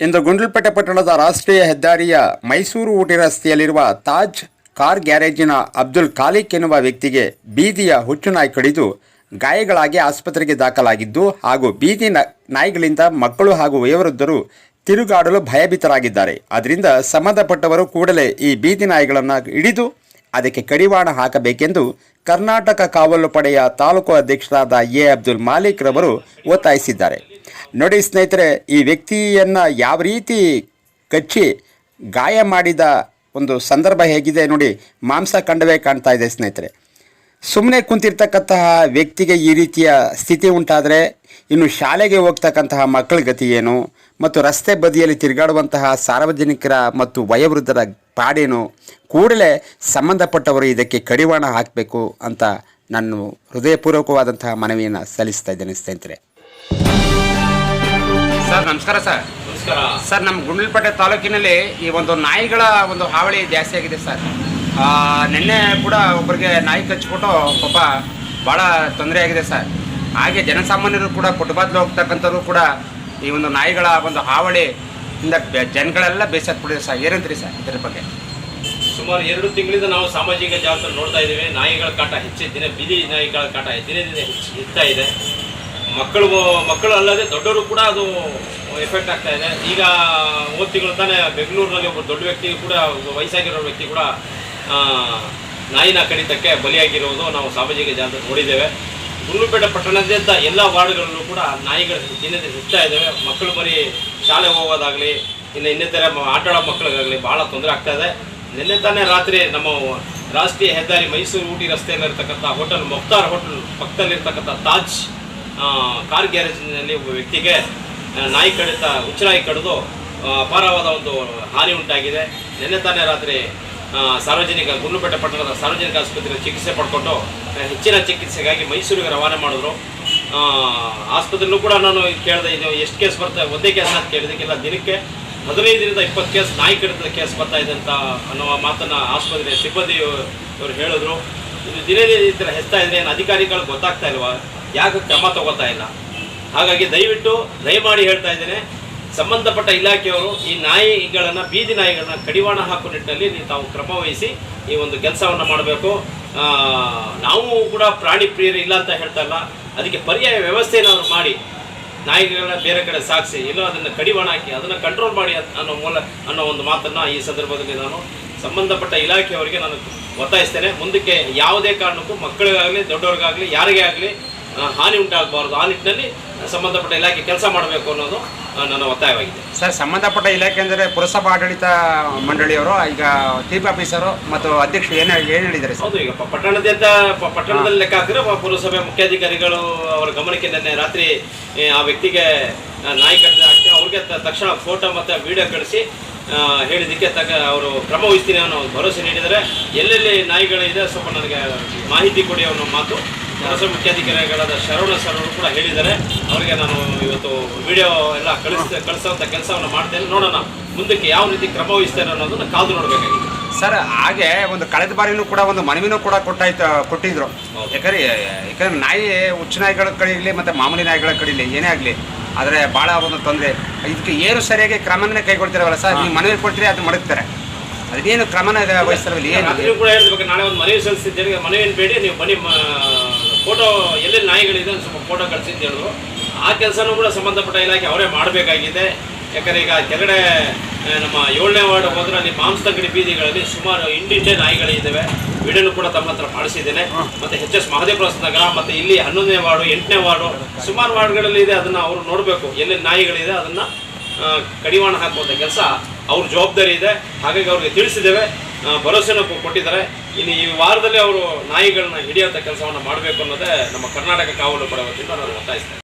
ಇಂದು ಗುಂಡ್ಲುಪೇಟೆ ಪಟ್ಟಣದ ರಾಷ್ಟ್ರೀಯ ಹೆದ್ದಾರಿಯ ಮೈಸೂರು ಊಟಿ ರಸ್ತೆಯಲ್ಲಿರುವ ತಾಜ್ ಕಾರ್ ಗ್ಯಾರೇಜಿನ ಅಬ್ದುಲ್ ಖಾಲಿಕ್ ಎನ್ನುವ ವ್ಯಕ್ತಿಗೆ ಬೀದಿಯ ಹುಚ್ಚು ನಾಯಿ ಕಡಿದು ಗಾಯಗಳಾಗಿ ಆಸ್ಪತ್ರೆಗೆ ದಾಖಲಾಗಿದ್ದು ಹಾಗೂ ಬೀದಿ ನಾಯಿಗಳಿಂದ ಮಕ್ಕಳು ಹಾಗೂ ವಯೋವೃದ್ಧರು ತಿರುಗಾಡಲು ಭಯಭೀತರಾಗಿದ್ದಾರೆ. ಅದರಿಂದ ಸಂಬಂಧಪಟ್ಟವರು ಕೂಡಲೇ ಈ ಬೀದಿ ನಾಯಿಗಳನ್ನು ಹಿಡಿದು ಅದಕ್ಕೆ ಕಡಿವಾಣ ಹಾಕಬೇಕೆಂದು ಕರ್ನಾಟಕ ಕಾವಲು ಪಡೆಯ ತಾಲೂಕು ಅಧ್ಯಕ್ಷರಾದ ಎ. ಅಬ್ದುಲ್ ಮಾಲಿಕ್ ರವರು ಒತ್ತಾಯಿಸಿದ್ದಾರೆ. ನೋಡಿ ಸ್ನೇಹಿತರೆ, ಈ ವ್ಯಕ್ತಿಯನ್ನು ಯಾವ ರೀತಿ ಕಚ್ಚಿ ಗಾಯ ಮಾಡಿದ ಒಂದು ಸಂದರ್ಭ ಹೇಗಿದೆ ನೋಡಿ ಮಾಂಸ ಕಂಡವೇ ಕಾಣ್ತಾ ಇದೆ ಸ್ನೇಹಿತರೆ. ಸುಮ್ಮನೆ ಕುಂತಿರ್ತಕ್ಕಂತಹ ವ್ಯಕ್ತಿಗೆ ಈ ರೀತಿಯ ಸ್ಥಿತಿ ಉಂಟಾದರೆ ಇನ್ನು ಶಾಲೆಗೆ ಹೋಗ್ತಕ್ಕಂತಹ ಮಕ್ಕಳ ಗತಿ ಏನು ಮತ್ತು ರಸ್ತೆ ಬದಿಯಲ್ಲಿ ತಿರುಗಾಡುವಂತಹ ಸಾರ್ವಜನಿಕರ ಮತ್ತು ವಯೋವೃದ್ಧರ ಪಾಡೇನು, ಕೂಡಲೇ ಸಂಬಂಧಪಟ್ಟವರು ಇದಕ್ಕೆ ಕಡಿವಾಣ ಹಾಕಬೇಕು ಅಂತ ನಾನು ಹೃದಯಪೂರ್ವಕವಾದಂತಹ ಮನವಿಯನ್ನು ಸಲ್ಲಿಸ್ತಾ ಇದ್ದೇನೆ ಸ್ನೇಹಿತರೆ. ಸರ್ ನಮಸ್ಕಾರ ಸರ್. ನಮಸ್ಕಾರ. ಸರ್ ನಮ್ಮ ಗುಂಡ್ಲಪೇಟೆ ತಾಲೂಕಿನಲ್ಲಿ ಈ ಒಂದು ನಾಯಿಗಳ ಒಂದು ಹಾವಳಿ ಜಾಸ್ತಿ ಆಗಿದೆ ಸರ್. ನಿನ್ನೆ ಕೂಡ ಒಬ್ಬರಿಗೆ ನಾಯಿ ಕಚ್ಚಿಬಿಟ್ಟು ಪಾಪ ಭಾಳ ತೊಂದರೆ ಆಗಿದೆ ಸರ್. ಹಾಗೆ ಜನಸಾಮಾನ್ಯರು ಕೂಡ ಕುಟುಂಬದಲ್ಲಿ ಹೋಗ್ತಕ್ಕಂಥವ್ರು ಕೂಡ ಈ ಒಂದು ನಾಯಿಗಳ ಒಂದು ಹಾವಳಿ ಇಂದ ಜನಗಳೆಲ್ಲ ಬೇಸತ್ಬಿಟ್ಟಿದೆ ಸರ್. ಏನಂತೀರಿ ಸರ್ ಇದ್ರ ಬಗ್ಗೆ? ಸುಮಾರು ಎರಡು ತಿಂಗಳಿಂದ ನಾವು ಸಾಮಾಜಿಕ ಜಾಲತಾಣ ನೋಡ್ತಾ ಇದ್ದೀವಿ. ನಾಯಿಗಳ ಕಾಟ ಹೆಚ್ಚಿನ ದಿನ ಬೀದಿ ನಾಯಿಗಳ ಕಾಟ ದಿನೇ ದಿನ ಹೆಚ್ಚು ಇದೆ ಮಕ್ಕಳು ಮಕ್ಕಳು ಅಲ್ಲದೆ ದೊಡ್ಡವರು ಕೂಡ ಅದು ಎಫೆಕ್ಟ್ ಆಗ್ತಾ ಇದೆ. ಈಗ ಮೂರು ತಿಂಗಳು ತಾನೇ ಬೆಂಗಳೂರಿನಲ್ಲಿ ಒಬ್ಬ ದೊಡ್ಡ ವ್ಯಕ್ತಿ ಕೂಡ ವಯಸ್ಸಾಗಿರೋ ವ್ಯಕ್ತಿ ಕೂಡ ನಾಯಿನ ಕಡಿತಕ್ಕೆ ಬಲಿಯಾಗಿರೋದು ನಾವು ಸಾಮಾಜಿಕ ಜಾಗ ನೋಡಿದ್ದೇವೆ. ಗುಂಡ್ಲುಪೇಟೆ ಪಟ್ಟಣದಿಂದ ಎಲ್ಲ ವಾರ್ಡ್ಗಳಲ್ಲೂ ಕೂಡ ನಾಯಿಗಳು ದಿನದಿಂದ ಹೆಚ್ಚಾ ಇದ್ದಾವೆ. ಮಕ್ಕಳು ಮರಿ ಶಾಲೆ ಹೋಗೋದಾಗಲಿ, ಇನ್ನು ಇನ್ನಿತರ ಆಟಾಡೋ ಮಕ್ಕಳಿಗಾಗಲಿ ಭಾಳ ತೊಂದರೆ ಆಗ್ತಾ ಇದೆ. ನಿನ್ನೆ ತಾನೇ ರಾತ್ರಿ ನಮ್ಮ ರಾಷ್ಟ್ರೀಯ ಹೆದ್ದಾರಿ ಮೈಸೂರು ಊಟಿ ರಸ್ತೆಯಲ್ಲಿರ್ತಕ್ಕಂಥ ಹೋಟೆಲ್ ಮೊಕ್ತಾರ್ ಹೋಟೆಲ್ ಪಕ್ಕದಲ್ಲಿರ್ತಕ್ಕಂಥ ತಾಜ್ ಕಾರ್ ಗ್ಯಾರೇಜ್ನಲ್ಲಿ ಒಬ್ಬ ವ್ಯಕ್ತಿಗೆ ನಾಯಿ ಕಡಿತ ಹುಚ್ಚನಾಯಿ ಕಡಿದು ಅಪಾರವಾದ ಒಂದು ಹಾನಿ ಉಂಟಾಗಿದೆ. ನಿನ್ನೆ ತಾನೇ ರಾತ್ರಿ ಸಾರ್ವಜನಿಕ ಗುಂಡ್ಲುಪೇಟೆ ಪಟ್ಟಣದ ಸಾರ್ವಜನಿಕ ಆಸ್ಪತ್ರೆಯಲ್ಲಿ ಚಿಕಿತ್ಸೆ ಪಡ್ಕೊಂಡು ಹೆಚ್ಚಿನ ಚಿಕಿತ್ಸೆಗಾಗಿ ಮೈಸೂರಿಗೆ ರವಾನೆ ಮಾಡಿದ್ರು. ಆಸ್ಪತ್ರೆಯಲ್ಲೂ ಕೂಡ ನಾನು ಕೇಳಿದೆ, ಇದು ಎಷ್ಟು ಕೇಸ್ ಬರ್ತಾ, ಒಂದೇ ಕೇಸ್ ಅಂತ ಕೇಳಿದಕ್ಕೆಲ್ಲ ದಿನಕ್ಕೆ ಹದಿನೈದರಿಂದ ಇಪ್ಪತ್ತು ಕೇಸ್ ನಾಯಿ ಕಡಿತದ ಕೇಸ್ ಬರ್ತಾ ಇದೆ ಅಂತ ಅನ್ನೋ ಮಾತನ್ನು ಆಸ್ಪತ್ರೆ ಸಿಬ್ಬಂದಿ ಅವರು ಹೇಳಿದ್ರು. ಇದು ದಿನೇ ದಿನ ಈ ಥರ ಹೆಚ್ಚಾ ಏನು ಅಧಿಕಾರಿಗಳು ಗೊತ್ತಾಗ್ತಾ ಇಲ್ವಾ? ಯಾಕೆ ಕ್ರಮ ತಗೋತಾ ಇಲ್ಲ. ಹಾಗಾಗಿ ದಯವಿಟ್ಟು ದಯಮಾಡಿ ಹೇಳ್ತಾ ಇದ್ದೇನೆ, ಸಂಬಂಧಪಟ್ಟ ಇಲಾಖೆಯವರು ಈ ನಾಯಿಗಳನ್ನು, ಬೀದಿ ನಾಯಿಗಳನ್ನ ಕಡಿವಾಣ ಹಾಕೋ ನಿಟ್ಟಿನಲ್ಲಿ ನೀವು ತಾವು ಕ್ರಮ ವಹಿಸಿ ಈ ಒಂದು ಕೆಲಸವನ್ನು ಮಾಡಬೇಕು. ನಾವು ಕೂಡ ಪ್ರಾಣಿ ಪ್ರಿಯರು ಇಲ್ಲ ಅಂತ ಹೇಳ್ತಾ ಇಲ್ಲ. ಅದಕ್ಕೆ ಪರ್ಯಾಯ ವ್ಯವಸ್ಥೆಯನ್ನು ಮಾಡಿ, ನಾಯಿಗಳನ್ನ ಬೇರೆ ಕಡೆ ಸಾಗಿಸಿ ಎಲ್ಲೋ ಅದನ್ನು ಕಡಿವಾಣ ಹಾಕಿ, ಅದನ್ನು ಕಂಟ್ರೋಲ್ ಮಾಡಿ ಅನ್ನೋ ಮೂಲ, ಅನ್ನೋ ಒಂದು ಮಾತನ್ನು ಈ ಸಂದರ್ಭದಲ್ಲಿ ನಾನು ಸಂಬಂಧಪಟ್ಟ ಇಲಾಖೆಯವರಿಗೆ ನಾನು ಒತ್ತಾಯಿಸ್ತೇನೆ. ಮುಂದಕ್ಕೆ ಯಾವುದೇ ಕಾರಣಕ್ಕೂ ಮಕ್ಕಳಿಗಾಗಲಿ, ದೊಡ್ಡವ್ರಿಗಾಗಲಿ, ಯಾರಿಗೇ ಆಗಲಿ ಹಾನಿ ಉಂಟಾಗಬಾರ್ದು. ಆ ನಿಟ್ಟಿನಲ್ಲಿ ಸಂಬಂಧಪಟ್ಟ ಇಲಾಖೆ ಕೆಲಸ ಮಾಡಬೇಕು ಅನ್ನೋದು ನನ್ನ ಒತ್ತಾಯವಾಗಿದೆ. ಸರ್ ಸಂಬಂಧಪಟ್ಟ ಇಲಾಖೆ ಅಂದರೆ ಪುರಸಭಾ ಆಡಳಿತ ಮಂಡಳಿಯವರು ಈಗ ಚೀಫ್ ಆಫೀಸರು ಮತ್ತು ಅಧ್ಯಕ್ಷರು ಏನು ಏನು ಹೇಳಿದ್ದಾರೆ ಸರ್? ಹೌದು ಈಗ ಪಟ್ಟಣದಿಂದ ಪಟ್ಟಣದಲ್ಲಿ ಲೆಕ್ಕ ಹಾಕಿದ್ರೆ ಪುರಸಭೆ ಮುಖ್ಯಾಧಿಕಾರಿಗಳು ಅವರ ಗಮನಕ್ಕೆ ನಿನ್ನೆ ರಾತ್ರಿ ಆ ವ್ಯಕ್ತಿಗೆ ನಾಯಕತ್ವ ಹಾಕಿ ಅವ್ರಿಗೆ ತಕ್ಷಣ ಫೋಟೋ ಮತ್ತು ವಿಡಿಯೋ ಕಳಿಸಿ ಹೇಳಿದ್ದಕ್ಕೆ ತಕ್ಕ ಅವರು ಕ್ರಮ ವಹಿಸ್ತೀನಿ ಅನ್ನೋ ಭರವಸೆ ನೀಡಿದರೆ ಎಲ್ಲೆಲ್ಲಿ ನಾಯಿಗಳಿದೆ ಸ್ವಲ್ಪ ನನಗೆ ಮಾಹಿತಿ ಕೊಡಿ ಅನ್ನೋ ಮಾತು. ಪುರಸಭೆ ಮುಖ್ಯಾಧಿಕಾರಿಗಳಾದ ಶರವಣ ಸರ್ ಅವರು ಕೂಡ ಹೇಳಿದ್ದಾರೆ. ಅವರಿಗೆ ನಾನು ಇವತ್ತು ವಿಡಿಯೋ ಎಲ್ಲ ಕಳಿಸ್ ಕಳಿಸೋಂಥ ಕೆಲಸವನ್ನು ಮಾಡ್ತೇನೆ. ನೋಡೋಣ ಮುಂದಕ್ಕೆ ಯಾವ ರೀತಿ ಕ್ರಮ ವಹಿಸ್ತಾರೆ ಅನ್ನೋದನ್ನು ಕಾದು ನೋಡಬೇಕಾಗಿತ್ತು ಸರ್ ಹಾಗೆ ಒಂದು ಕಳೆದ ಬಾರಿನೂ ಕೂಡ ಒಂದು ಮನವಿನೂ ಕೂಡ ಕೊಟ್ಟಾಯ್ತು ಕೊಟ್ಟಿದ್ರು. ಯಾಕಂದ್ರೆ ಯಾಕಂದ್ರೆ ನಾಯಿ ಹುಚ್ಚು ನಾಯಿಗಳ ಕಡಿಲಿ ಮತ್ತು ಮಾಮೂಲಿ ನಾಯಿಗಳ ಕಡಿಲಿ ಏನೇ ಆಗಲಿ ಆದರೆ ಭಾಳ ಒಂದು ತೊಂದರೆ. ಇದಕ್ಕೆ ಏನು ಸರಿಯಾಗಿ ಕ್ರಮನೇ ಕೈಗೊಳ್ತಿರವಲ್ಲ ಸರ್. ನೀವು ಮನವಿ ಕೊಡ್ತೀರಿ ಅದು ಮಡಗ್ತಾರೆ. ಅದೇನು ಕ್ರಮನ ವಹಿಸ್ತಾರಲ್ಲ ಏನು? ರಾತ್ರಿ ಕೂಡ ಹೇಳ್ಬೇಕು ನಾಳೆ ಒಂದು ಮನವಿ ಸಲ್ಲಿಸಿದ್ದೇನೆ ಮನವಿಯನ್ನು ಬೇಡಿ ನೀವು ಬನ್ನಿ ಫೋಟೋ ಎಲ್ಲೆಲ್ಲಿ ನಾಯಿಗಳಿದೆ ಸ್ವಲ್ಪ ಫೋಟೋ ಕಳಿಸಿ ಅಂತ ಹೇಳಿದ್ರು. ಆ ಕೆಲಸನೂ ಕೂಡ ಸಂಬಂಧಪಟ್ಟ ಇಲಾಖೆ ಅವರೇ ಮಾಡಬೇಕಾಗಿದೆ. ಯಾಕಂದರೆ ಈಗ ಕೆಳಗಡೆ ನಮ್ಮ ಏಳನೇ ವಾರ್ಡ್ ಹೋದ್ರೆ ಅಲ್ಲಿ ಮಾಂಸದಂಗಡಿ ಬೀದಿಗಳಲ್ಲಿ ಸುಮಾರು ಇಂಡಿಂಡೆ ನಾಯಿಗಳಿದ್ದಾವೆ. ವಿಡಿಯೋನು ಕೂಡ ತಮ್ಮ ಹತ್ರ ಮಾಡಿಸಿದ್ದೇನೆ. ಮತ್ತೆ ಎಚ್ ಎಸ್ ಮಹದೇವಪ್ರಸ್ ನಗರ ಮತ್ತೆ ಇಲ್ಲಿ ಹನ್ನೊಂದನೇ ವಾರ್ಡು ಎಂಟನೇ ವಾರ್ಡು ಸುಮಾರು ವಾರ್ಡ್ಗಳಲ್ಲಿ ಇದೆ. ಅದನ್ನ ಅವರು ನೋಡಬೇಕು. ಎಲ್ಲಿ ನಾಯಿಗಳಿದೆ ಅದನ್ನ ಕಡಿವಾಣ ಹಾಕುವಂಥ ಕೆಲಸ ಅವ್ರ ಜವಾಬ್ದಾರಿ ಇದೆ. ಹಾಗಾಗಿ ಅವ್ರಿಗೆ ತಿಳಿಸಿದ್ದೇವೆ. ಆ, ಕೊಟ್ಟಿದ್ದಾರೆ. ಇನ್ನು ಈ ವಾರದಲ್ಲಿ ಅವರು ನಾಯಿಗಳನ್ನ ಹಿಡಿಯುವಂಥ ಕೆಲಸವನ್ನು ಮಾಡಬೇಕು ಅನ್ನೋದೇ ನಮ್ಮ ಕರ್ನಾಟಕ ಕಾವಲು ಪಡೆ ವತಿಯಿಂದ ನಾನು ಒತ್ತಾಯಿಸ್ತೇನೆ.